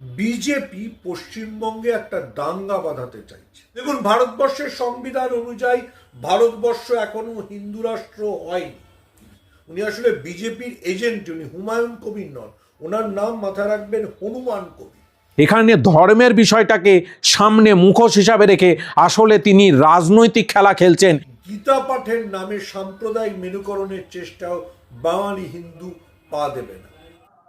BJP পশ্চিমবঙ্গে একটা দাঙ্গা বাঁধাতে চাইছে। দেখুন ভারতবর্ষের সংবিধান অনুযায়ী ভারতবর্ষ এখনও হিন্দু রাষ্ট্র হয়নি। উনি আসলে বিজেপির এজেন্ট উনি হুমায়ুন কবির নন। ওনার নাম মাথায় রাখবেন হনুমান কবির। এখানে ধর্মের বিষয়টাকে সামনে মুখোশ হিসাবে রেখে আসলে তিনি রাজনৈতিক খেলা খেলছেন। গীতা পাঠের নামে সাম্প্রদায়িক মেনুকরণের চেষ্টাও বাঙালি হিন্দু পা দেবে না।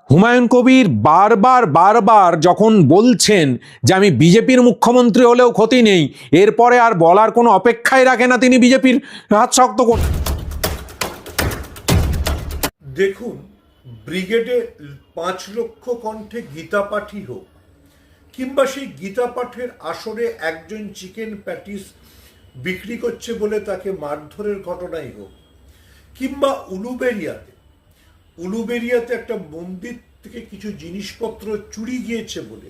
হুমায়ুন কবির বারবার বারবার যখন বলছেন যে আমি বিজেপির মুখ্যমন্ত্রী হলেও ক্ষতি নেই, এরপরে আর বলার কোনো অপেক্ষাই রাখে না তিনি বিজেপির হাত শক্ত করতে দেখুন, ব্রিগেডে পাঁচ লক্ষ কণ্ঠে গীতা পাঠই হোক, কিংবা সেই গীতা পাঠের আসরে একজন চিকেন প্যাটিস বিক্রি করছে বলে তাকে মারধরের ঘটনাই হোক, কিংবা উলুবেরিয়াতে উলুবেরিয়াতে একটা মন্দির থেকে কিছু জিনিসপত্র চুরি গিয়েছে বলে।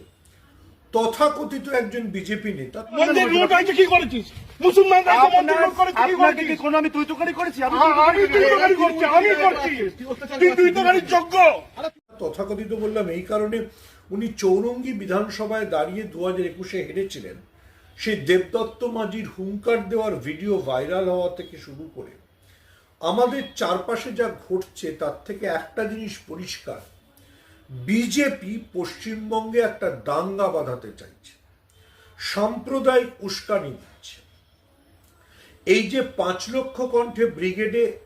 তথাকথিত একজন বিজেপি নেতা মন্দির লুট হয়েছে কি করেছিস? মুসলমানরা মন্দির লুট করেছে কি করেছিস? কোনো আমি তুই তোকারি করেছি? আমি তুই করছি। আমি করছি তুই তুই তোকারির যোগ্য। তথাকথিত বললাম এই কারণে উনি চৌরঙ্গি বিধানসভায় দাঁড়িয়ে দু হাজার একুশে হেরেছিলেন। সেই দেবদত্ত মাঝির হুঙ্কার দেওয়ার ভিডিও ভাইরাল হওয়া থেকে শুরু করে আমাদের চারপাশে যা ঘটছে, তার থেকে একটা জিনিস পরিষ্কার। বিজেপি পশ্চিমবঙ্গে একটা দাঙ্গা বাঁধাতে চাইছে। সাম্প্রদায়িক উস্কানি দিচ্ছে। এই যে পাঁচ লক্ষ কণ্ঠে ব্রিগেডে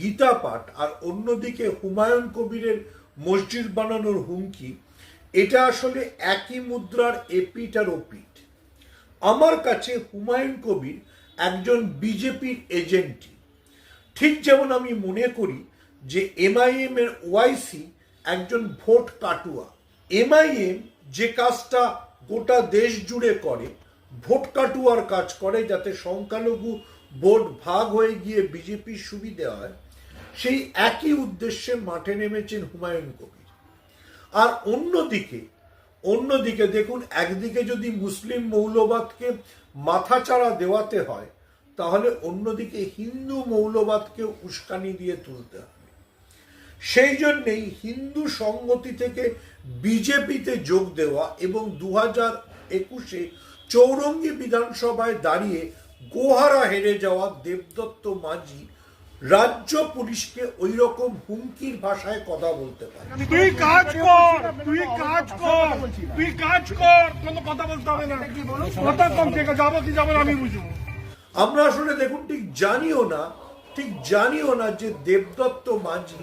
গীতা পাঠ আর অন্যদিকে হুমায়ুন কবিরের মসজিদ বানানোর হুমকি, এটা আসলে একই মুদ্রার এপিট আর ওপিট আমার কাছে হুমায়ুন কবির একজন বিজেপির এজেন্টই। ঠিক যেমন আমি মনে করি যে এমআইএম এর ওয়াইসি একজন ভোট কাটুয়া। এমআইএম যে কাজটা গোটা দেশ জুড়ে করে, ভোট কাটুয়ার কাজ করে যাতে সংখ্যালঘু ভোট ভাগ হয়ে গিয়ে বিজেপির সুবিধে হয়, সেই একই উদ্দেশ্যে মাঠে নেমেছেন হুমায়ুন কবির। আর অন্যদিকে অন্যদিকে দেখুন, একদিকে যদি মুসলিম মৌলবাদকে মাথাচাড়া দেওয়াতে হয় তাহলে অন্যদিকে হিন্দু মৌলবাদকে উস্কানি দিয়ে তুলতে হবে। সেই জন্যেই হিন্দু সংগতি থেকে বিজেপিতে যোগ দেওয়া এবং দু হাজার একুশে চৌরঙ্গী বিধানসভায় দাঁড়িয়ে গোহারা হেরে যাওয়া দেবদত্ত মাঝি রাজ্য পুলিশকে ওই রকম হুমকির ভাষায় কথা বলতে পারে। তুই কাজ কর, তুই কাজ কর, তুই কাজ কর, কোনো কথা বলতে হবে না। কথা কম থেকে যাব কি যাব আমি বুঝব। আমরা আসলে দেখুন, ঠিক জানিও না, ঠিক জানিও না যে দেবদত্ত মাঝি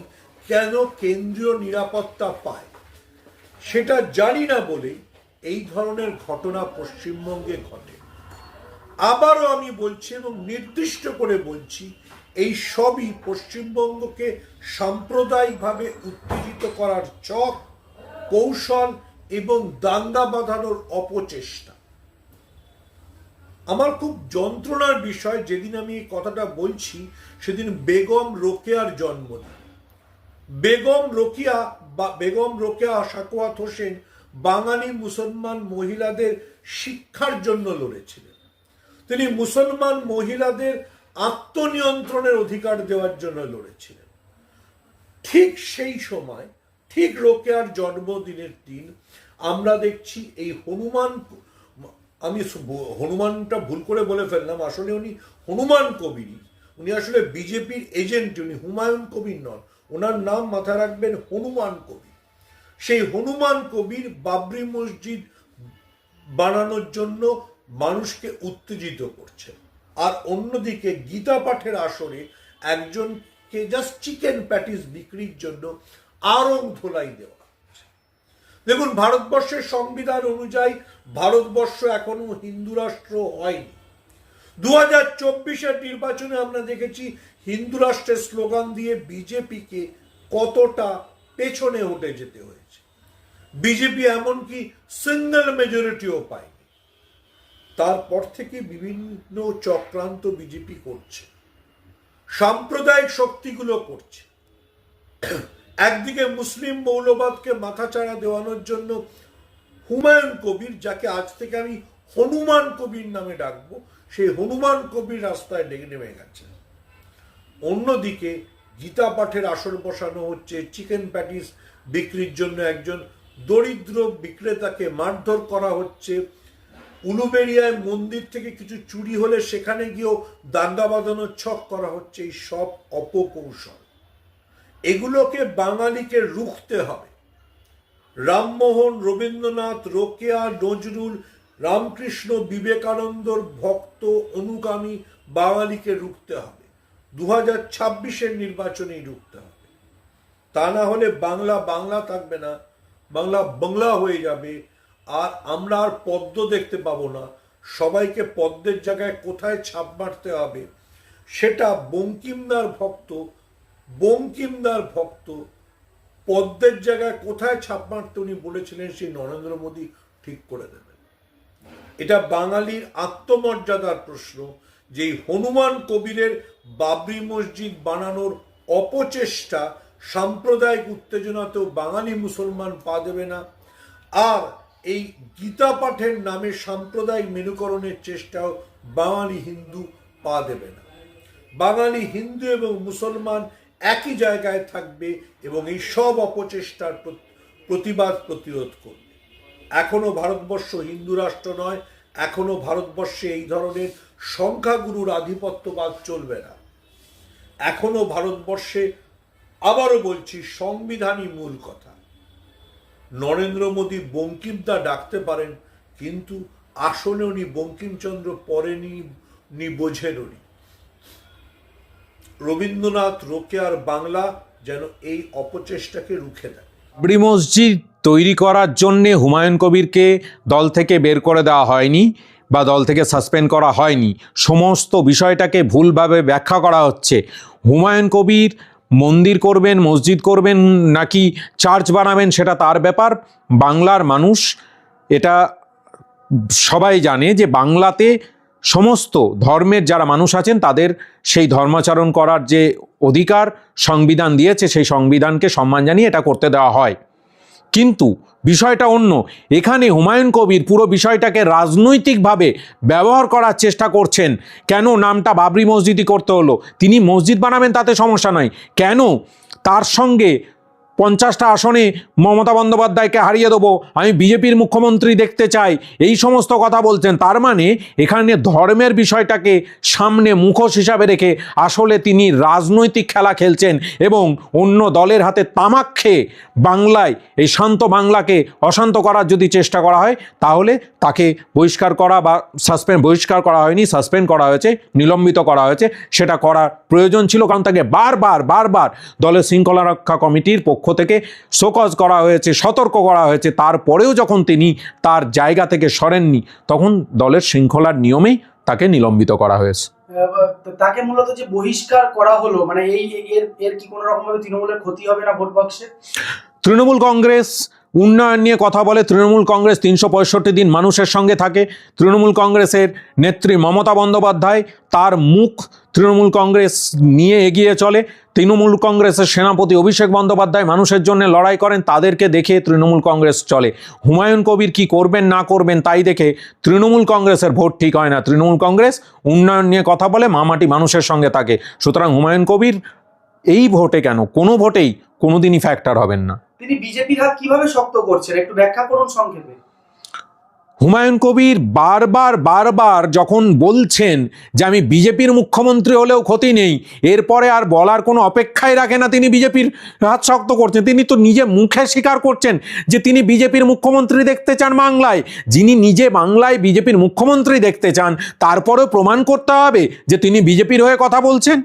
কেন কেন্দ্রীয় নিরাপত্তা পায়। সেটা জানি না বলেই এই ধরনের ঘটনা পশ্চিমবঙ্গে ঘটে। আবারও আমি বলছি এবং নির্দিষ্ট করে বলছি, এই সবই পশ্চিমবঙ্গকে সাম্প্রদায়িকভাবে উত্তেজিত করার চক, কৌশল এবং দাঙ্গা বাঁধানোর অপচেষ্টা। আমার খুব যন্ত্রণার বিষয় যেদিন আমি এই কথাটা বলছি, সেদিন বেগম রোকেয়ার জন্মদিন বেগম রোকিয়া বা বেগম রোকেয়া সাকোয়াত হোসেন বাঙালি মুসলমান মহিলাদের শিক্ষার জন্য লড়েছিলেন। তিনি মুসলমান মহিলাদের আত্মনিয়ন্ত্রণের অধিকার দেওয়ার জন্য লড়েছিলেন। ঠিক সেই সময়, ঠিক রোকেয়ার জন্মদিনের দিন আমরা দেখছি এই হনুমান আমি হনুমানটা ভুল করে বলে ফেললাম। আসলে উনি হনুমান কবিরই উনি আসলে বিজেপির এজেন্ট, উনি হুমায়ুন কবির নন। ওনার নাম মাথায় রাখবেন হনুমান কবির। সেই হনুমান কবির বাবরি মসজিদ বানানোর জন্য মানুষকে উত্তেজিত করছে। আর অন্যদিকে গীতা পাঠের আসরে একজনকে জাস্ট চিকেন প্যাটিস বিক্রির জন্য আরং ধোলাই দেওয়া। দেখুন, ভারতবর্ষের সংবিধান অনুযায়ী ভারতবর্ষ এখনও হিন্দু রাষ্ট্র হয়নি। দু হাজার চব্বিশের নির্বাচনে আমরা দেখেছি হিন্দু রাষ্ট্রের স্লোগান দিয়ে বিজেপিকে কতটা পেছনে উঠে যেতে হয়েছে। বিজেপি এমনকি সিঙ্গেল মেজরিটিও পায়নি। তারপর থেকে বিভিন্ন চক্রান্ত বিজেপি করছে। সাম্প্রদায়িক শক্তিগুলো করছে। একদিকে মুসলিম মৌলবাদকে মাথাচাড়া দেওয়ানোর জন্য হুমায়ুন কবির, যাকে আজ থেকে আমি হনুমান কবির নামে ডাকবো, সেই হনুমান কবির রাস্তায় ডেকে নেমে গেছে। অন্যদিকে গীতা পাঠের আসর বসানো হচ্ছে, চিকেন প্যাটিস বিক্রির জন্য একজন দরিদ্র বিক্রেতাকে মারধর করা হচ্ছে। উলুবেড়িয়ায় মন্দির থেকে কিছু চুরি হলে সেখানে গিয়েও দাঙ্গা বাঁধানোর ছক করা হচ্ছে। এই সব অপকৌশল। এগুলোকে বাঙালিকে রুখতে হবে। রামমোহন, রবীন্দ্রনাথ, রোকেয়া, নজরুল, রামকৃষ্ণ, বিবেকানন্দর ভক্ত অনুগামী বাঙালিকে রুখতে হবে। দু হাজার ছাব্বিশের নির্বাচনেই রুখতে হবে। তা না হলে বাংলা বাংলা থাকবে না, বাংলা বাংলা হয়ে যাবে, আর আমরা আর পদ্ম দেখতে পাবো না। সবাইকে পদ্মের জায়গায় কোথায় ছাপ মারতে হবে, সেটা বঙ্কিমদার ভক্ত বঙ্কিমদার ভক্ত, পদ্মের জায়গায় কোথায় ছাপ মারতে উনি বলেছিলেন, সেই নরেন্দ্র মোদী ঠিক করে দেবেন। এটা বাঙালির আত্মমর্যাদার প্রশ্ন যে হনুমান কবিরের বাবরি মসজিদ বানানোর অপচেষ্টা, সাম্প্রদায়িক উত্তেজনাতেও বাঙালি মুসলমান পা দেবে না। আর এই গীতা পাঠের নামে সাম্প্রদায়িক মেনুকরণের চেষ্টাও বাঙালি হিন্দু পা দেবে না। বাঙালি হিন্দু এবং মুসলমান একই জায়গায় থাকবে এবং এই সব অপচেষ্টার প্রতিবাদ প্রতিরোধ করবে। এখনও ভারতবর্ষ হিন্দু রাষ্ট্র নয়, এখনও ভারতবর্ষে এই ধরনের সংখ্যাগুরুর আধিপত্যবাদ চলবে না। এখনও ভারতবর্ষে আবারও বলছি, সংবিধানই মূল কথা। নরেন্দ্র মোদী বঙ্কিমদা ডাকতে পারেন, কিন্তু আসনে উনি বঙ্কিমচন্দ্র পড়েনি নি বোঝেননি। রবীন্দ্রনাথ, রোকেয়ার বাংলা যেন এই অপচেষ্টাকে রুখে দেয়। বাবরি মসজিদ তৈরি করার জন্যে হুমায়ুন কবিরকে দল থেকে বের করে দেওয়া হয়নি বা দল থেকে সাসপেন্ড করা হয়নি। সমস্ত বিষয়টাকে ভুলভাবে ব্যাখ্যা করা হচ্ছে। হুমায়ুন কবির মন্দির করবেন, মসজিদ করবেন নাকি চার্চ বানাবেন সেটা তার ব্যাপার। বাংলার মানুষ এটা সবাই জানে যে বাংলাতে সমস্ত ধর্মের যারা মানুষ আছেন, তাদের সেই ধর্মাচরণ করার যে অধিকার সংবিধান দিয়েছে, সেই সংবিধানকে সম্মান জানিয়ে এটা করতে দেওয়া হয়। কিন্তু বিষয়টা অন্য। এখানে হুমায়ুন কবির পুরো বিষয়টাকে রাজনৈতিকভাবে ব্যবহার করার চেষ্টা করছেন। কেন নামটা বাবরি মসজিদই করতে হলো? তিনি মসজিদ বানাবেন, তাতে সমস্যা নয় কেন? তার সঙ্গে পঞ্চাশটা আসনে মমতা বন্দ্যোপাধ্যায়কে হারিয়ে দেবো। আমি বিজেপির মুখ্যমন্ত্রী দেখতে চাই। এই সমস্ত কথা বলছেন। তার মানে এখানে ধর্মের বিষয়টাকে সামনে মুখোশ হিসাবে রেখে আসলে তিনি রাজনৈতিক খেলা খেলছেন এবং অন্য দলের হাতে তামাক খেয়ে বাংলায়, এই শান্ত বাংলাকে অশান্ত করার যদি চেষ্টা করা হয়, তাহলে তাকে বহিষ্কার করা বা সাসপেন্ড, বহিষ্কার করা হয়নি, সাসপেন্ড করা হয়েছে, নিলম্বিত করা হয়েছে। সেটা করার প্রয়োজন ছিল কারণ তাকে বারবার বারবার দলের শৃঙ্খলা রক্ষা কমিটির পক্ষ থেকে শোকজ করা হয়েছে সতর্ক করা হয়েছে। তারপরেও যখন তিনি তার জায়গা থেকে সরেননি তখন দলের শৃঙ্খলার নিয়মেই তাকে নিলম্বিত করা হয়েছে। তাকে মূলত যে বহিষ্কার করা হলো মানে এই এর এর কি কোনো রকম ভাবে তৃণমূলের ক্ষতি হবে না ভোট বাক্সে? তৃণমূল কংগ্রেস উন্নয়ন নিয়ে কথা বলে তৃণমূল কংগ্রেস তিনশো পঁয়ষট্টি দিন মানুষের সঙ্গে থাকে। তৃণমূল কংগ্রেসের নেত্রী মমতা বন্দ্যোপাধ্যায় তার মুখ তৃণমূল কংগ্রেস নিয়ে এগিয়ে চলে। তৃণমূল কংগ্রেসের সেনাপতি অভিষেক বন্দ্যোপাধ্যায় মানুষের জন্য লড়াই করেন, তাদেরকে দেখে তৃণমূল কংগ্রেস চলে। হুমায়ুন কবির কি করবেন, না করবেন, তাই দেখে তৃণমূল কংগ্রেসের ভোট ঠিক হয় না। তৃণমূল কংগ্রেস উন্নয়ন নিয়ে কথা বলে, মামাটি মানুষের সঙ্গে থাকে। সুতরাং হুমায়ুন কবির এই ভোটে কেন? কোনো ভোটেই কোনোদিনই ফ্যাক্টর হবেন না। তিনি বিজেপির হাত কীভাবে শক্ত করছেন? একটু ব্যাখ্যা করুন সংক্ষেপে। হুমায়ুন কবির বারবার বারবার যখন বলছেন যে আমি বিজেপির মুখ্যমন্ত্রী হলেও ক্ষতি নেই এরপরে আর বলার কোনো অপেক্ষাই রাখে না তিনি বিজেপির হাত শক্ত করছেন। তিনি তো নিজে মুখে স্বীকার করছেন যে তিনি বিজেপির মুখ্যমন্ত্রী দেখতে চান বাংলায়। যিনি নিজে বাংলায় বিজেপির মুখ্যমন্ত্রী দেখতে চান তারপরেও প্রমাণ করতে হবে যে তিনি বিজেপির হয়ে কথা বলছেন।